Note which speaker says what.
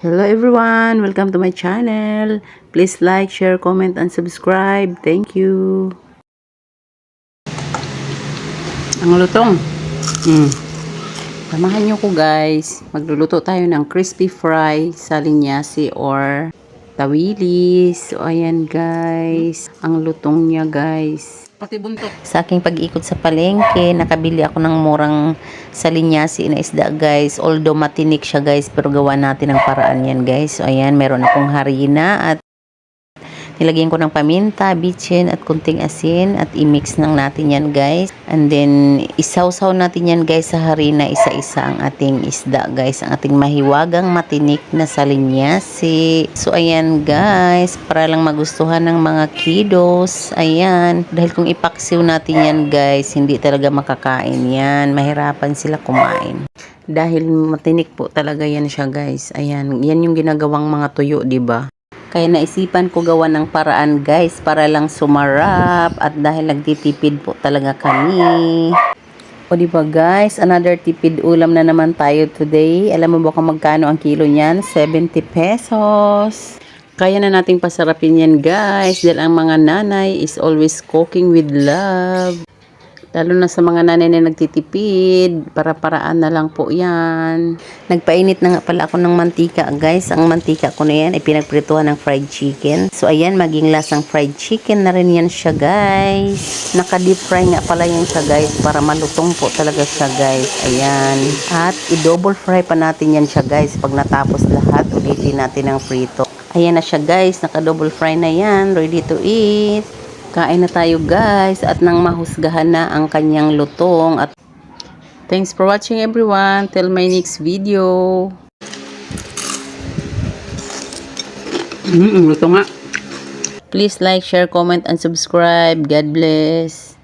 Speaker 1: Hello everyone! Welcome to my channel. Please like, share, comment, and subscribe. Thank you. Ang lutong. Mm. Samahan nyo ko guys. Magluluto tayo ng crispy fry sa linyasi or tawilis. So ayan guys. Ang lutong niya guys. Pati buntot. Sa aking pag-ikot sa palengke, nakabili ako ng murang sa linyasi na isda guys. Although matinik siya guys, pero gawa natin ng paraan yan guys. So ayan, meron akong harina at nilagyan ko ng paminta, bitchin at kunting asin at i-mix natin yan guys. And then isawsaw natin yan guys sa harina isa-isa ang ating isda guys. Ang ating mahiwagang matinik na sa linyasi. So ayan guys, para lang magustuhan ng mga kiddos. Ayan, dahil kung ipaksiw natin yan guys, hindi talaga makakain yan. Mahirapan sila kumain. Dahil matinik po talaga yan siya guys. Ayan, yan yung ginagawang mga tuyo, 'di ba? Kaya naisipan ko gawa ng paraan guys para lang sumarap at dahil nagtitipid po talaga kami. O di ba guys, another tipid ulam na naman tayo today. Alam mo ba kung magkano ang kilo niyan? 70 pesos. Kaya na nating pasarapin yan guys dahil ang mga nanay is always cooking with love. Lalo na sa mga nanay na nagtitipid, para-paraan na lang po yan. Nagpainit na nga pala ako ng mantika, guys. Ang mantika ko na yan ay pinagprituhan ng fried chicken. So, ayan, maging lasang fried chicken na rin yan siya, guys. Naka-deep fry nga pala yan siya, guys, para malutong po talaga siya, guys. Ayan. At i-double fry pa natin yan siya, guys. Pag natapos lahat, ulitin natin ang prito. Ayan na siya, guys. Naka-double fry na yan. Ready to eat. Kain na tayo guys at nang mahusgahan na ang kanyang lutong at Thanks for watching everyone. Till my next video. Mm, luto nga. Please like, share, comment, and subscribe. God bless.